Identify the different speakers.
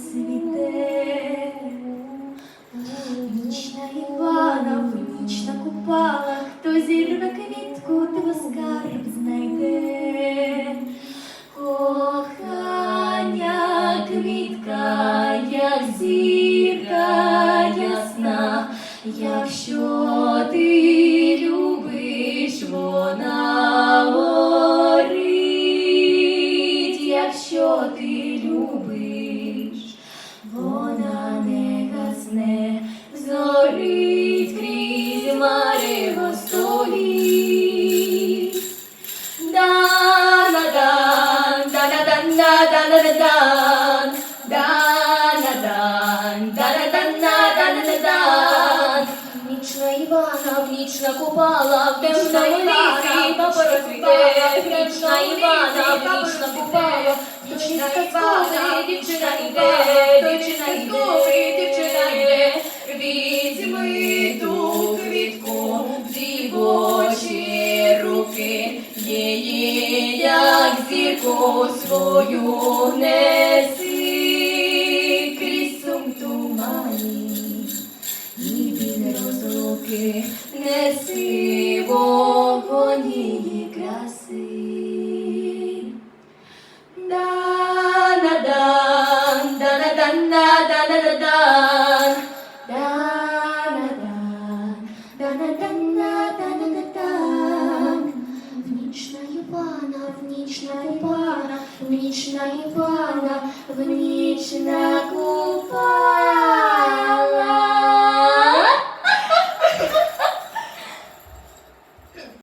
Speaker 1: цвіте, нічна Івана, в ніч на купалах, хто зірве квітку, то скарб знайде, кохання квітка, як зірка ясна, якщо ти любиш вона. Да-на-дан-да-да-на-дан, да-на-дан, да-на-дан-да-да-на-дан. Нічна Івана, в ніч купала, в темному лісі папоротвіте, нічна Івана, в нічна купала, Дівчина Івана, дівчина йде, зірку свою неси, крізь сум тумані, і біль розлуки, неси вогонь її краси. Да-на-дан, да-на-дан, да-на-да-дан, да-на-дан, да-на-дан, да-на-да-дан. Івана, в ніч на Івана, в ніч на Івана, в ніч.